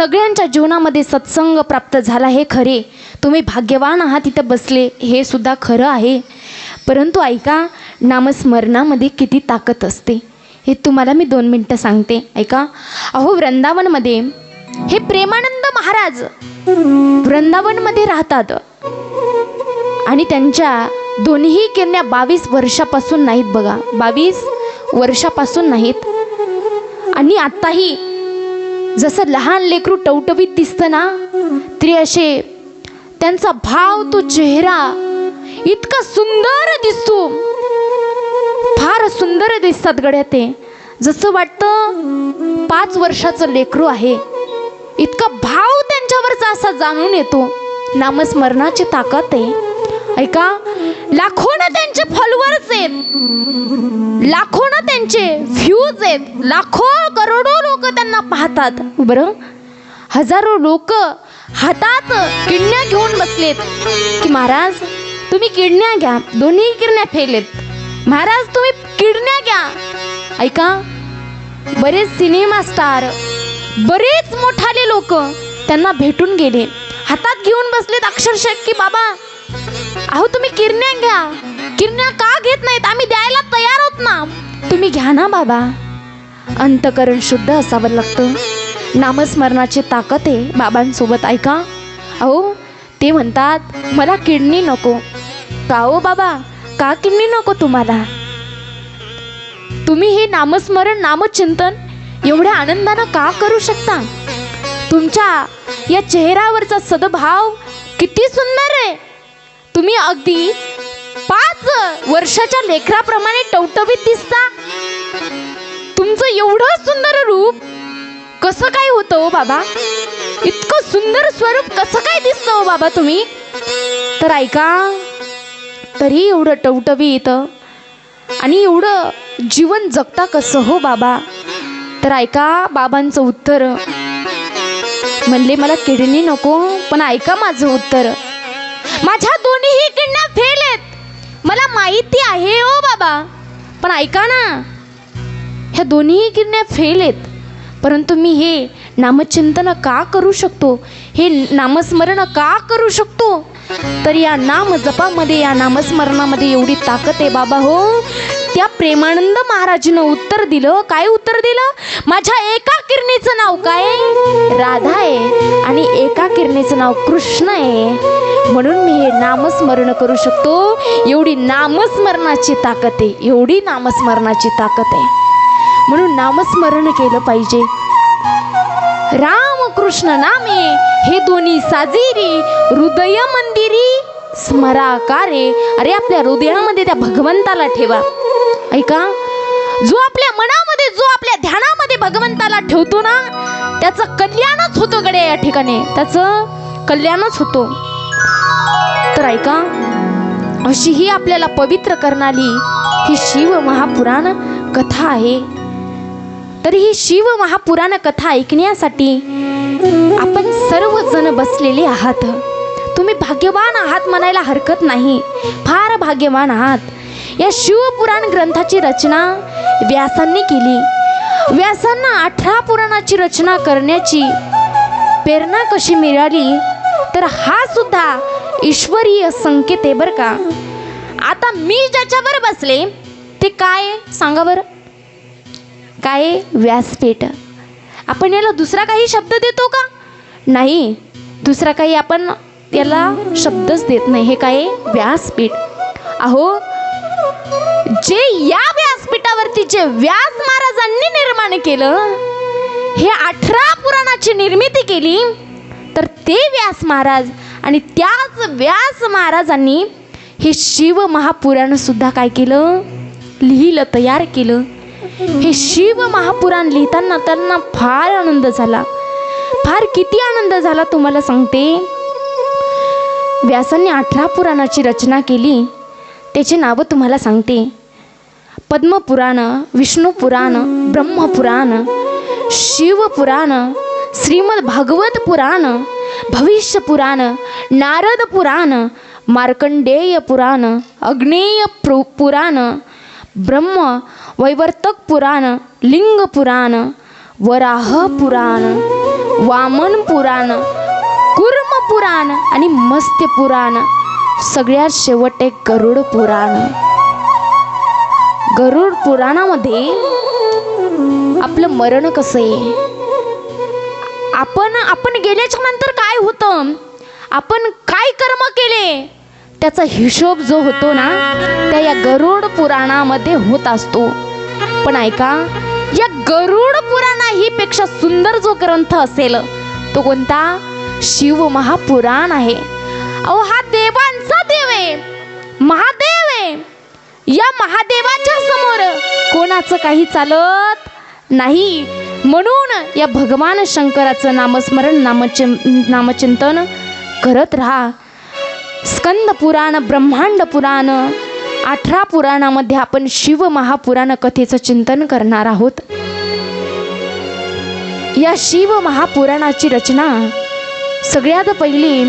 सगळ्यांच्या जीवनामध्ये सत्संग प्राप्त झाला हे खरे. तुम्ही भाग्यवान आहात तिथं बसले हे सुद्धा खरं आहे. परंतु ऐका नामस्मरणामध्ये किती ताकद असते. हे तुम्हाला मी दोन मिनटं सांगते. ऐका अहो वृंदावनमध्ये हे प्रेमानंद महाराज वृंदावनमध्ये राहतात. आणि त्यांच्या दोन्ही किरण्या बावीस वर्षापासून नाहीत बघा. बावीस वर्षापासून नाहीत. आणि आत्ताही जसं लहान लेकरू टवटवीत दिसतं ना तरी असे त्यांचा भाव तो चेहरा इतका सुंदर दिसतो. फार सुंदर दिसतात गड्या ते. जसं वाटतं पाच वर्षाचं लेकरू आहे. इतका भाव त्यांच्यावरचा असा जाणून येतो. नामस्मरणाची ताकद आहे. ऐका लाखोनं त्यांचे फॉलोअर्स आहेत. लाखोनं त्यांचे व्ह्यूज आहेत. लाखो करोडो लोक त्यांना पाहतात. बरं? हजारो लोक हातात किडण्या घेऊन बसलेत. की महाराज तुम्ही किडण्या घ्या. दोन्ही किडण्या फेलेत. महाराज तुम्ही किडण्या घ्या. ऐका बरेच सिनेमा स्टार बरेच मोठाले लोक त्यांना भेटून गेले. हातात घेऊन बसलेत अक्षरशः की बाबा अहो तुम्ही किरण्या घ्या. किरण्या का घेत नाहीत? आम्ही द्यायला तयार आहोत ना. तुम्ही घ्या ना बाबा. अंतकरण शुद्ध असावं लागतं. नामस्मरणाची ताकद आहे बाबांसोबत ऐका. अहो ते म्हणतात मला किडनी नको. का हो बाबा? का किडनी नको तुम्हाला? तुम्ही हे नामस्मरण नामचिंतन एवढ्या आनंदानं का करू शकता? तुमच्या या चेहऱ्यावरचा सद्भाव किती सुंदर आहे. तुम्ही अगदी पाच वर्षाच्या लेकराप्रमाणे टवटवीत दिसता. तुमचं एवढं सुंदर रूप कसं काय होतं हो बाबा? इतकं सुंदर स्वरूप कसं काय दिसतं हो बाबा तुम्ही? तर ऐका तरी एवढं टवटवी येतं आणि एवढं जीवन जगता कसं हो बाबा? तर ऐका बाबांचं उत्तर. म्हणले मला किडनी नको पण ऐका माझं उत्तर. माझ्या दोन्हीही किडण्या फेल आहेत. मला माहिती आहे ओ बाबा. पण ऐका ना ह्या दोन्ही किरण्या फेल आहेत. परंतु मी हे नामचिंतन का करू शकतो? हे नामस्मरण का करू शकतो? तर या नाम जपामध्ये या नामस्मरणामध्ये एवढी ताकद आहे बाबा हो. त्या प्रेमानंद महाराजनं उत्तर दिलं. काय उत्तर दिलं? माझ्या एका किरणीचं नाव काय? राधा आहे. आणि एका किरणीचं नाव कृष्ण आहे. म्हणून मी हे नामस्मरण करू शकतो. एवढी नामस्मरणाची ताकद आहे. एवढी नामस्मरणाची ताकद आहे. म्हणून नामस्मरण केलं पाहिजे. राम कृष्ण नामे. हे दोन्ही साजिरी हृदय मंदिरी स्मराकारे. अरे आपल्या हृदयामध्ये त्या भगवंताला ठेवा. ऐका जो आपल्या मनामध्ये जो आपल्या ध्यानामध्ये भगवंताला ठेवतो ना त्याचं कल्याणच होतं गड्या या ठिकाणी. त्याचं कल्याणच होतो. तर ऐका अशी ही आपल्याला पवित्र करणारी ही शिव महापुराण कथा आहे. तर ही शिव महापुराण कथा ऐकण्यासाठी आपण सर्वजण बसलेले आहात. तुम्ही भाग्यवान आहात म्हणायला हरकत नाही. फार भाग्यवान आहात. या शिवपुराण ग्रंथाची रचना व्यासांनी केली. व्यासांना अठरा पुराणाची रचना करण्याची प्रेरणा कशी मिळाली तर हा सुद्धा ईश्वरीय संकेत आहे बरं का. आता मी ज्याच्यावर बसले ते काय सांगा बरं. काय व्यासपीठ. आपण याला दुसरा काही शब्द देतो का? नाही दुसरा काही आपण याला शब्दच देत नाही. हे काय? व्यासपीठ. अहो जे या व्यासपीठावरती जे व्यास महाराजांनी निर्माण केलं हे अठरा पुराणाची निर्मिती केली तर ते व्यास महाराज आणि त्याच व्यास महाराजांनी हे शिव महापुराण सुद्धा काय केलं? लिहिलं तयार केलं. हे शिव महापुराण लिहिताना त्यांना फार आनंद झाला. फार किती आनंद झाला तुम्हाला सांगते? व्यासांनी अठरा पुराणाची रचना केली. त्याची नावं तुम्हाला सांगते. पद्मपुराण विष्णुपुराण ब्रह्मपुराण शिवपुराण श्रीमद भागवत पुराण भविष्य पुराण नारद पुराण मार्कंडेय पुराण अग्नेय पुराण ब्रह्म वैवर्तक पुराण लिंग पुराण वराह पुराण. वामन पुराण कुर्म पुराण आणि मत्स्य पुराण. सगळ्यात शेवट एक गरुड पुराण. गरुड पुराणामध्ये आपलं मरण कसं आहे? आपण आपण गेल्याच्यानंतर काय होतं? आपण काय कर्म केले? त्याचा हिशोब जो होतो ना त्या या गरुड पुराणामध्ये होत असतो. पण ऐका या गरुड पुराण ही पेक्षा सुंदर जो ग्रंथ असेल तो कोणता? शिव महापुराण आहे. अहो हा देवांचा देव आहे. महादेव आहे. या महादेवाच्या समोर कोणाचं काही चालत नाही. म्हणून या भगवान शंकराचं नामस्मरण नामचिं नामचिंतन करत राहा. स्कंद पुराण ब्रह्मांड पुराण अठरा पुराणामध्ये आपण शिव महापुराण कथेचं चिंतन करणार आहोत. या शिव महापुराणाची रचना. सगळ्यात पहिली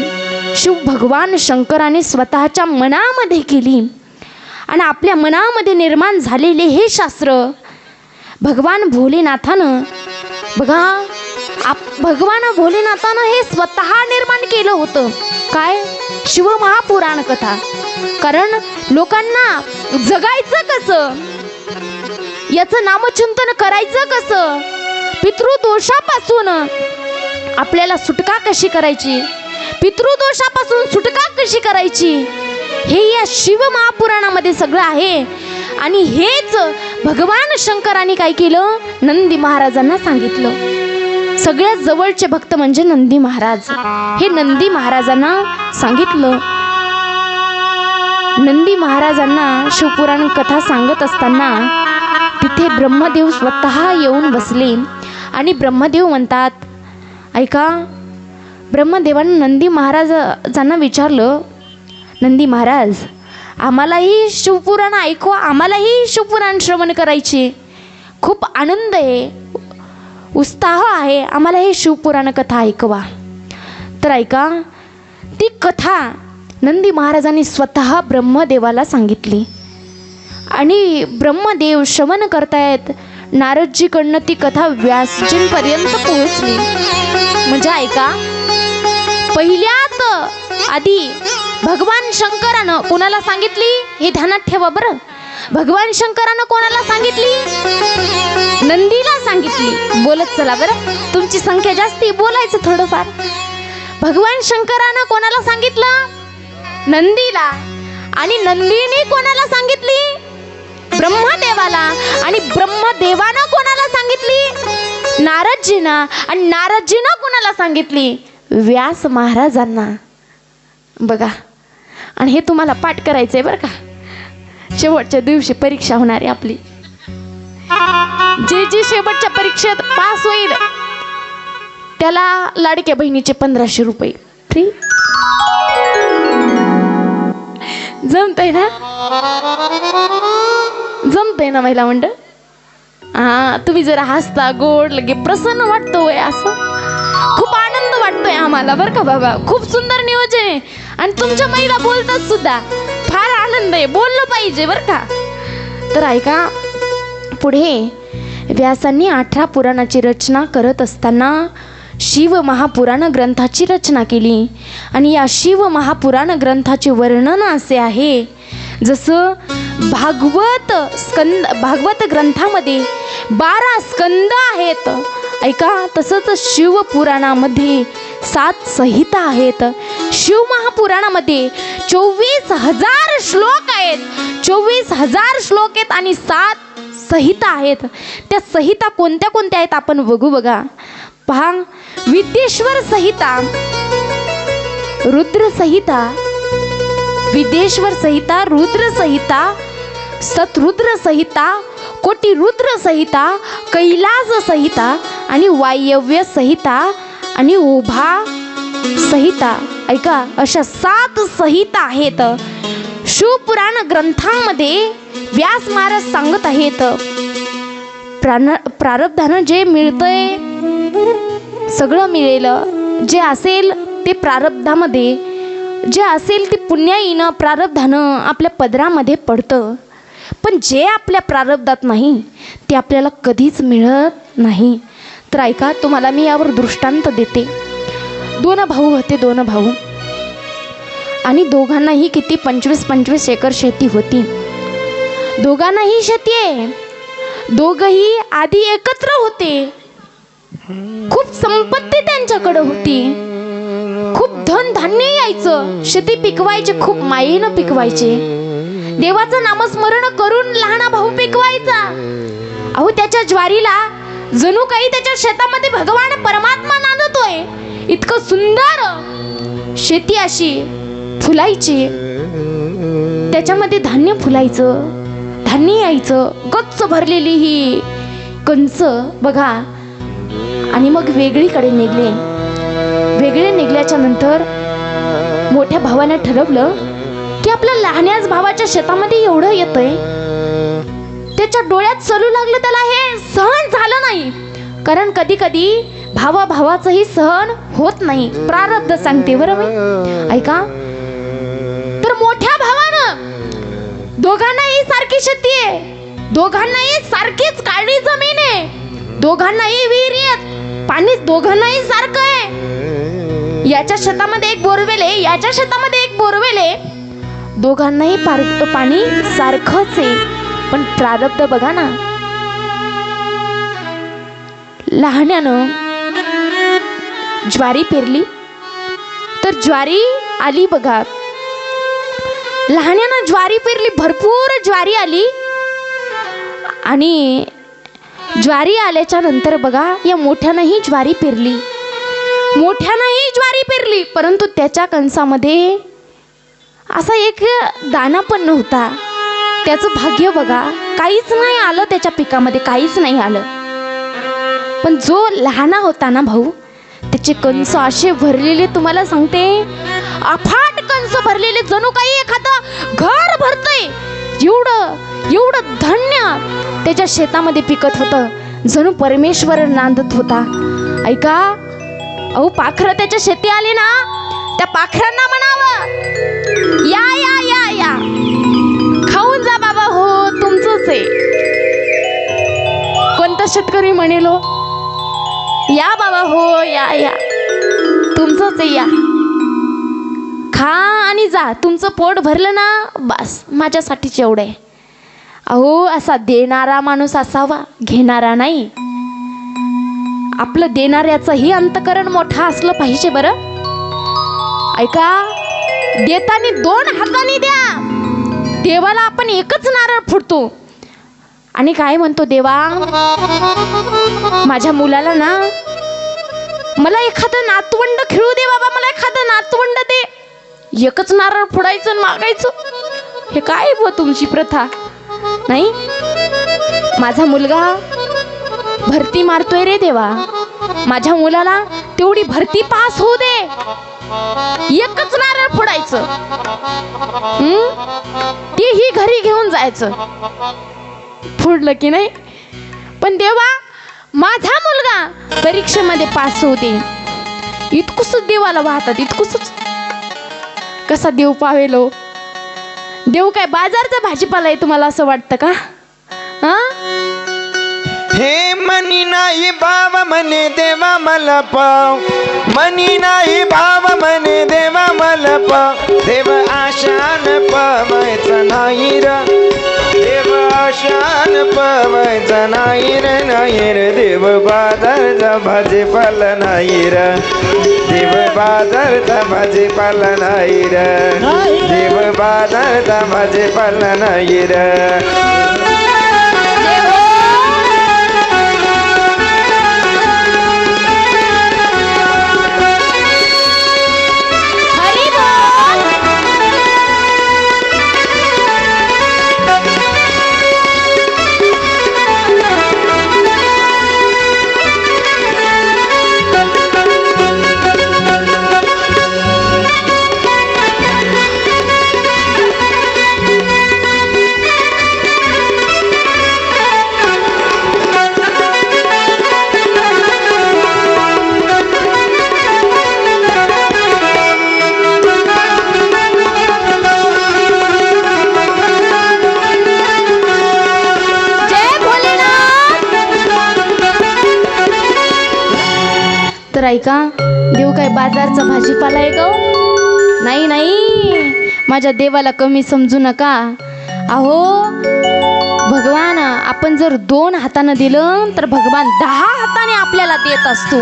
शिव भगवान शंकराने स्वतःच्या मनामध्ये केली. आणि आपल्या मनामध्ये निर्माण झालेले हे शास्त्र भगवान भोलेनाथानं बघा आप भगवान भोलेनाथानं हे स्वतः निर्माण केलं होतं. काय? शिव महापुराण कथा. कारण लोकांना जगायचं कसं? याचं नामचिंतन करायचं कसं? पितृदोषापासून आपल्याला सुटका कशी करायची? पितृदोषापासून सुटका कशी करायची? हे या शिव महापुराणामध्ये सगळं आहे. आणि हेच भगवान शंकराने काय केलं? नंदी महाराजांना सांगितलं. सगळ्यात जवळचे भक्त म्हणजे नंदी महाराज. हे नंदी महाराजांना सांगितलं. नंदी महाराजांना शिवपुराण कथा सांगत असताना तिथे ब्रह्मदेव स्वतः येऊन बसले. आणि ब्रह्मदेव म्हणतात. ऐका ब्रह्मदेवानं नंदी महाराजांना विचारलं नंदी महाराज आम्हालाही शिवपुराण ऐकवा आम्हालाही शिवपुराण श्रवण करायचे. खूप आनंद आहे उत्साह आहे आम्हाला हे शिवपुराण कथा ऐकवा. तर ऐका ती कथा नंदी महाराजांनी स्वतः ब्रह्मदेवाला सांगितली. आणि ब्रह्मदेव श्रवण करतायत नारदजीकडनं ती कथा व्यासजींपर्यंत पोहोचली. म्हणजे ऐका पहिल्यात आधी भगवान शंकरानं कोणाला सांगितली? हे ध्यानात ठेवा बरं. भगवान शंकरानं कोणाला सांगितली? नंदीला सांगितली. बोलत चला बरं. तुमची संख्या जास्ती बोलायचं थोडंफार. भगवान शंकरानं कोणाला सांगितलं? नंदीला. आणि नंदीने कोणाला सांगितली? ब्रह्मदेवाला. आणि ब्रह्मदेवानं कोणाला सांगितली? नारदजीना. आणि नारदजीनं कोणाला सांगितली? व्यास महाराजांना. बघा. आणि हे तुम्हाला पाठ करायचं आहे बरं का? शेवटच्या दिवशी परीक्षा होणार आहे आपली. जे जे शेवटच्या परीक्षेत पास होईल त्याला लाडक्या बहिणीचे पंधराशे रुपये. फ्री जमतंय ना? जमतंय ना महिला मंडळ? हा तुम्ही जरा हसता गोड लगे प्रसन्न वाटतो वय असं. खूप आनंद वाटतोय आम्हाला बरं का बाबा? खूप सुंदर नियोजन आहे. आणि तुमच्या महिला बोलतात सुद्धा. फार आनंद आहे. बोललं पाहिजे बरं का? तर ऐका पुढे व्यासांनी अठरा पुराणाची रचना करत असताना शिव महापुराण ग्रंथाची रचना केली. आणि या शिव महापुराण ग्रंथाचे वर्णन असे आहे. जसं भागवत स्कंद भागवत ग्रंथामध्ये बारा स्कंद आहेत. ऐका तसंच शिवपुराणामध्ये सात संहिता आहेत. शिव महापुराणामध्ये चोवीस हजार श्लोक आहेत. चोवीस हजार श्लोक आहेत आणि सात संहिता आहेत. त्या संहिता कोणत्या कोणत्या आहेत आपण बघू बघा. पहा विद्येश्वर संहिता रुद्र संहिता विदेश्वर संहिता रुद्र संहिता सतरुद्र संहिता कोटी रुद्र संहिता कैलास संहिता आणि वायव्य संहिता आणि उभा संहिता. ऐका अशा सात संहिता आहेत. शिवपुराण ग्रंथामध्ये व्यास महाराज सांगत आहेत. प्राण प्रारब्धानं जे मिळतंय सगळं मिळेल. जे असेल ते प्रारब्धामध्ये जे असेल ते पुण्याईनं प्रारब्धानं आपल्या पदरामध्ये पडतं. पण जे आपल्या प्रारब्धात नाही ते आपल्याला कधीच मिळत नाही. तर ऐका तुम्हाला मी यावर दृष्टांत देते. दोन भाऊ होते दोन भाऊ. आणि दोघांनाही किती? पंचवीस पंचवीस एकर शेती होती. दोघांनाही शेती आहे. दोघही आधी एकत्र होते. खूप संपत्ती त्यांच्याकडे होती. खूप धन धान्य यायचं. शेती पिकवायचे खूप मायेनं पिकवायचे. देवाचं नामस्मरण करून लहाना भाऊ पिकवायचा. अहो त्याच्या ज्वारीला जणू काही त्याच्या शेतामध्ये भगवान परमात्मा नांदतोय. इतकं सुंदर शेती अशी फुलायची. त्याच्यामध्ये धान्य फुलायचं. धान्य यायचं. गच्च भरलेली ही कंच बघा. आणि मग वेगळीकडे निघले वेगळे निघल्याच्या नंतर मोठ्या भावाने ठरवलं की आपल्या लहान्याच भावाच्या शेतामध्ये एवढं येतंय. त्याच्या डोळ्यात चलू लागलं त्याला हे सहन झालं नाही. कारण कधी कधी भावा भावाचंही सहन होत नाही. प्रारब्ध सांगते बरं मी? ऐका. तर मोठ्या भावानं दोघांनाही सारखी शेती आहे. दोघांनाही सारखीच काळी जमीन आहे. दोघांनाही विहिरी आहेत. पाणी दोघांनाही सारखं आहे. याच्या शेतामध्ये एक बोरवेल आहे. याच्या शेतामध्ये एक बोरवेल आहे. दोघांनाही पाणी सारखंच आहे. पण प्रारब्ध बघा ना. लहान्यानं ज्वारी पेरली. तर ज्वारी आली बघा. लहान्यानं ज्वारी पेरली भरपूर ज्वारी आली. आणि ज्वारी आल्याच्यानंतर बघा या मोठ्यानंही ज्वारी पेरली. मोठ्यानंही ज्वारी पेरली परंतु त्याच्या कणसामध्ये असा एक दाना पण नव्हता. त्याचं भाग्य बघा काहीच नाही आलं त्याच्या पिकामध्ये काहीच नाही आलं. पण जो लहाना होता ना भाऊ त्याचे कंस असे भरलेले तुम्हाला सांगते अफाट कंस भरलेले जणू काही एखादं घर भरतय. एवढं एवढं धन्य त्याच्या शेतामध्ये पिकत होतं. जणू परमेश्वर नांदत होता. ऐका अहो पाखरं त्याच्या शेती आली ना? त्या पाखरांना म्हणावं या या या या. खाऊन जा बाबा हो तुमचंच आहे. कोणता शेतकरी म्हणेलो या बाबा हो या या. तुमचंच आहे या. खा आणि जा. तुमचं पोट भरलं ना? बस माझ्यासाठीच एवढं आहे. अहो असा देणारा माणूस असावा घेणारा नाही. आपलं देणाऱ्याचंही अंतकरण मोठं असलं पाहिजे बरं. ऐका देतानी दोन हाताने द्या. देवाला आपण एकच नारळ फुटतो. आणि काय म्हणतो देवा? माझ्या मुलाला ना मला एखादं नातवंड खेळू दे बाबा मला एखादं नातवंड दे. एकच नारळ फोडायचं आणि मागायचं. हे काय बुवा तुमची प्रथा? नाही? माझा मुलगा भरती मारतोय रे देवा. माझ्या मुलाला तेवढी भरती पास होऊ दे. एकच नारळ फोडायचं. हम्म? तेही घरी घेऊन जायचं. फोडलं की नाही? पण देवा माझा मुलगा परीक्षेमध्ये पास होऊ दे. इतकुस देवाला वाहतात इतकुस कसा देव पावेलो? देव काय बाजारचा भाजीपाला आहे तुम्हाला असं वाटतं का? हा? हे मनी नाही भाव म्हणे देवा मला पाव. मनी नाही भाव म्हणे देवा मला पाव. देव आशान पावायचा नाही र. देव आशान पावायचा नाही र नाही र. देव बाजारचा भाजीपाला नाही र. देव बाजारचा भाजीपाला नाही र. देव बाजारचा भाजीपाला नाही र. तर ऐका देव काय बाजारचा भाजीपाला आहे का हो? नाही नाही. माझ्या देवाला कमी समजू नका. अहो भगवान आपण जर दोन हातानं दिलं तर भगवान दहा हाताने आपल्याला देत असतो.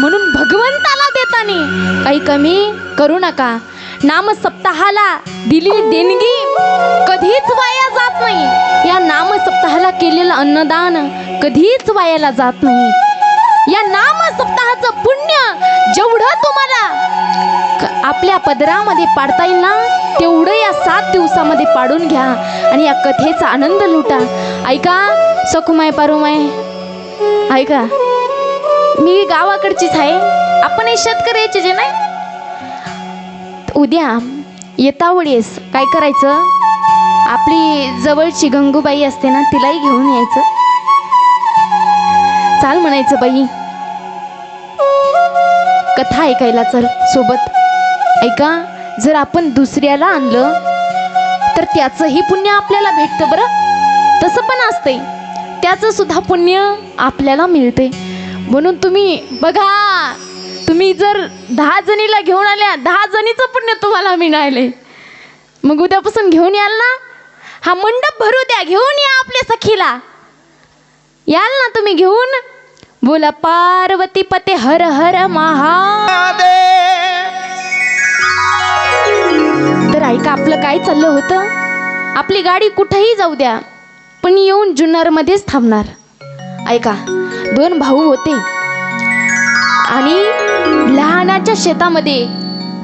म्हणून भगवंताला देताना काही कमी करू नका. नाम सप्ताहाला दिली देणगी कधीच वाया जात नाही. या नाम सप्ताहाला केलेलं अन्नदान कधीच वायाला जात नाही. नाम पुण्य जेवढं तुम्हाला आपल्या पदरामध्ये पाडता येईल ना तेवढं या सात दिवसामध्ये पाडून घ्या आणि या कथेचा आनंद लुटा. ऐका सखुमाय पारुमाय ऐका मी गावाकडचीच आहे. आपण हे शेतकऱ्याचे जे नाही? उद्या येता वेळेस काय करायचं? आपली जवळची गंगूबाई असते ना तिलाही घेऊन यायचं. चाल म्हणायचं बाई. कथा ऐकायला चल सोबत. ऐका जर आपण दुसऱ्याला आणलं तर त्याचंही पुण्य आपल्याला भेटतं बरं. तसं पण असतंय. त्याचं सुद्धा पुण्य आपल्याला मिळते म्हणून तुम्ही बघा तुम्ही जर दहा जणीला घेऊन आल्या दहा जणीचं पुण्य तुम्हाला मिळाले मग उद्यापासून घेऊन याल ना? हा मंडप भरू द्या घेऊन या आपल्या सखीला. याल ना तुम्ही घेऊन? बोला पार्वती पते हर हर महा. तर ऐका आपलं काय चाललं होतं? आपली गाडी कुठेही जाऊ द्या पण येऊन जुन्नरमध्येच थांबणार. ऐका दोन भाऊ होते. आणि लहानाच्या शेतामध्ये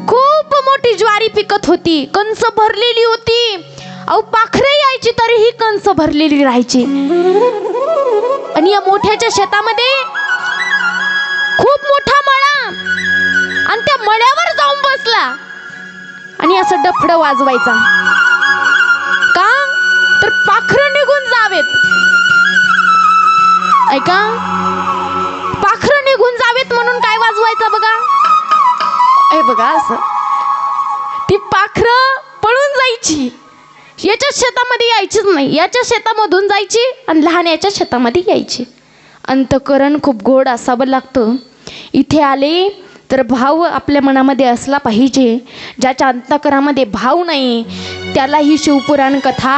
खूप मोठी ज्वारी पिकत होती कंस भरलेली होती. अहो पाखरे यायची तरीही कंस भरलेली राहायची. आणि या मोठ्याच्या शेतामध्ये खूप मोठा मळा आणि त्या मळ्यावर जाऊन बसला. आणि असं डफड वाजवायचा. का? तर पाखरं निघून जावेत. ऐका? पाखरं निघून जावेत म्हणून काय वाजवायचं बघा? हे बघा असं. ती पाखरं पळून जायची. याच्या शेतामध्ये यायचीच नाही. याच्या शेतामधून जायची आणि लहान याच्या शेतामध्ये यायची. अंतकरण खूप गोड असावं लागतं. इथे आले तर भाव आपल्या मनामध्ये असला पाहिजे. ज्याच्या अंतकरामध्ये भाव नाही त्याला ही शिवपुराण कथा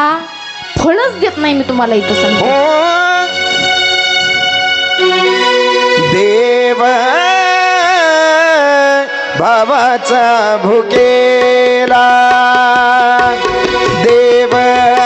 फळच देत नाही मी तुम्हाला इथं सांगतो. हो. देव भावाचा भुकेला देव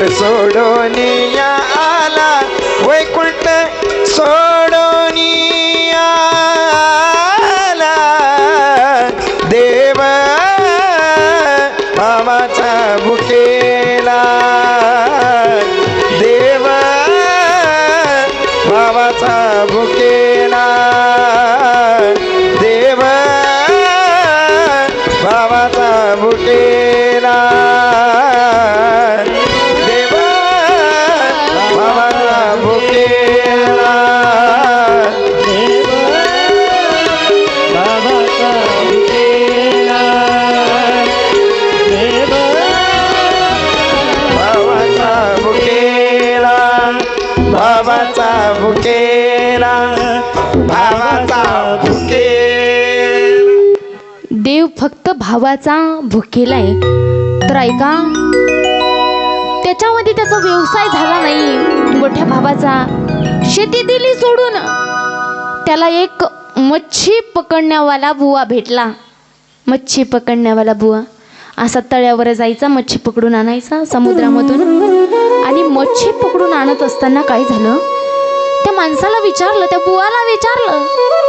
वैकुंठ भावाचा भुकेला आहे. तर ऐका त्याच्यामध्ये त्याचा व्यवसाय झाला नाही. मोठ्या भावाचा शेती दिली सोडून. त्याला एक मच्छी पकडण्यावाला बुवा भेटला. मच्छी पकडण्यावाला बुवा. असा तळ्यावर जायचा मच्छी पकडून आणायचा समुद्रामधून. आणि मच्छी पकडून आणत असताना काय झालं? त्या माणसाला विचारलं त्या बुवाला विचारलं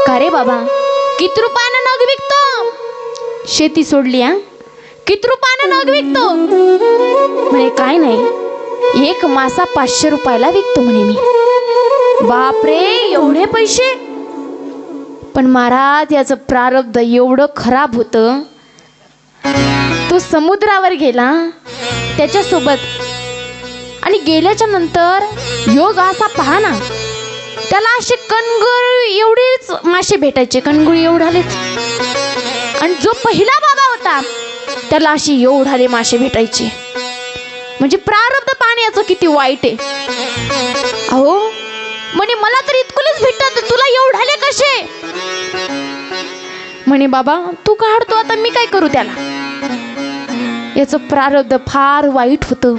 का रे बाबा किती रुपयानं नग विकतो? शेती सोडली हा? किती रुपयानं नग विकतो? म्हणे काय नाही. एक मासा पाचशे रुपयाला विकतो म्हणे मी. बापरे एवढे पैसे? पण महाराज याचं प्रारब्ध एवढं खराब होतं. तो समुद्रावर गेला त्याच्यासोबत. आणि गेल्याच्यानंतर योग असा पहा ना त्याला असे कणगुळ एवढेच मासे भेटायचे कणगुळ एवढालेच. आणि जो पहिला बाबा होता त्याला अशी एवढाले मासे भेटायचे. म्हणजे प्रारब्ध पाण्याचं किती वाईट आहे. अहो म्हणे मला तर इतकुलच भेटतात तुला एवढाले कसे? म्हणे बाबा तू काढतो आता मी काय करू त्याला? याचं प्रारब्ध फार वाईट होतं.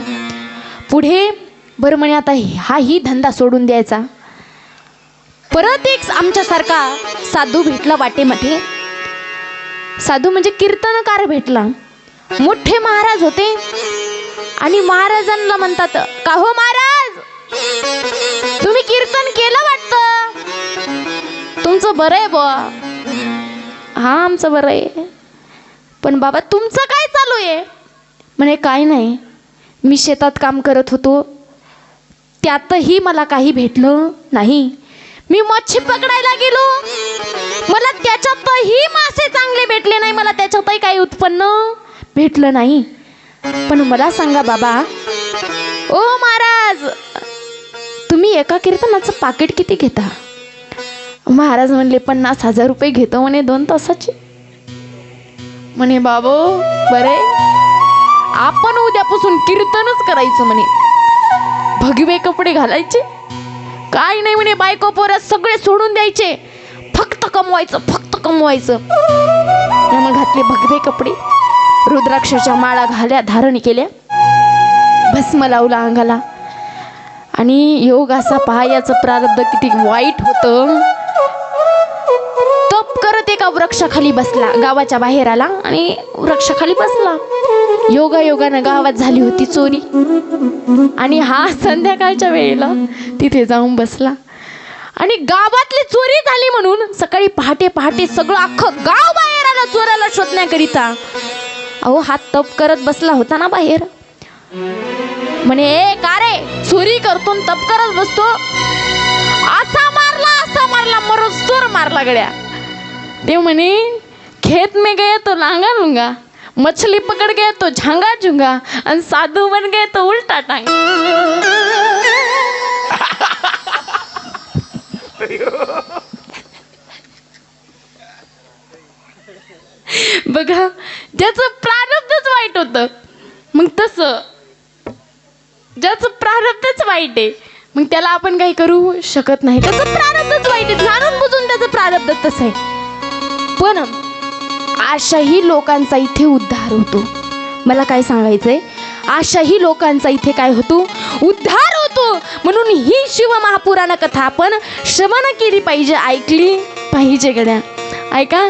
पुढे बरं म्हणे आता हाही धंदा सोडून द्यायचा. परत एक आमच्यासारखा साधू भेटला वाटेमध्ये. साधू म्हणजे कीर्तनकार भेटला. मोठे महाराज होते. आणि महाराजांना म्हणतात का हो महाराज? तुम्ही कीर्तन केलं वाटतं? तुमचं बरं आहे बुवा. हा आमचं बरं आहे. पण बाबा तुमचं काय चालू आहे? म्हणे काय नाही. मी शेतात काम करत होतो. त्यातही मला काही भेटलं नाही. मी मच्छी पकडायला गेलो. मला त्याच्यातही मासे चांगले भेटले नाही. मला त्याच्यातही काही उत्पन्न भेटलं नाही. पण मला सांगा बाबा. ओ महाराज तुम्ही एका कीर्तनाचं पाकिट किती घेता? महाराज म्हणले पन्नास हजार रुपये घेतो म्हणे दोन तासाचे. म्हणे बाबो बरे. आपण उद्यापासून कीर्तनच करायचं म्हणे. भगवे कपडे घालायचे. काय नाही म्हणे बायको पोरं सगळे सोडून द्यायचे. फक्त कमवायचं फक्त कमवायचं. मग घातले भगवे कपडे. रुद्राक्षाच्या माळा घाल्या धारण केल्या. भस्म लावला अंगाला. आणि योग असा पहायाचं प्रारब्ध किती वाईट होतं. तप करत एका वृक्षाखाली बसला. गावाच्या बाहेर आला आणि वृक्षाखाली बसला. योगा योगानं गावात झाली होती चोरी. आणि हा संध्याकाळच्या वेळेला तिथे जाऊन बसला. आणि गावातली चोरी झाली म्हणून सकाळी पहाटे पहाटे सगळं अख्खं गाव बाहेर आलं चोराला शोधण्याकरिता. अहो हात तप करत बसला होता ना बाहेर. म्हणे ए का रे? चोरी करतो तप करत बसतो. असा मारला असा मारला मरोस्तोर मारला गड्या. ते म्हणे खेत मे गए तो लांगा लुंगा. मछली पकड़ गए तो झांगा झुंगा आणि साधू बन गए तो उल्टा टांग। बघा ज्याचं प्रारब्धच वाईट होतं मग तसं. ज्याचं प्रारब्धच वाईट आहे मग त्याला आपण काही करू शकत नाही. त्याचं प्रारब्धच वाईट आहे जाणून बुजून त्याचं प्रारब्ध तसं आहे. पण अशाही लोकांचा इथे उद्धार होतो. मला काय सांगायचंय? अशाही लोकांचा इथे काय होतो? उद्धार होतो. म्हणून ही शिवमहापुराण कथा आपण श्रवण केली पाहिजे ऐकली पाहिजे गड्या. ऐका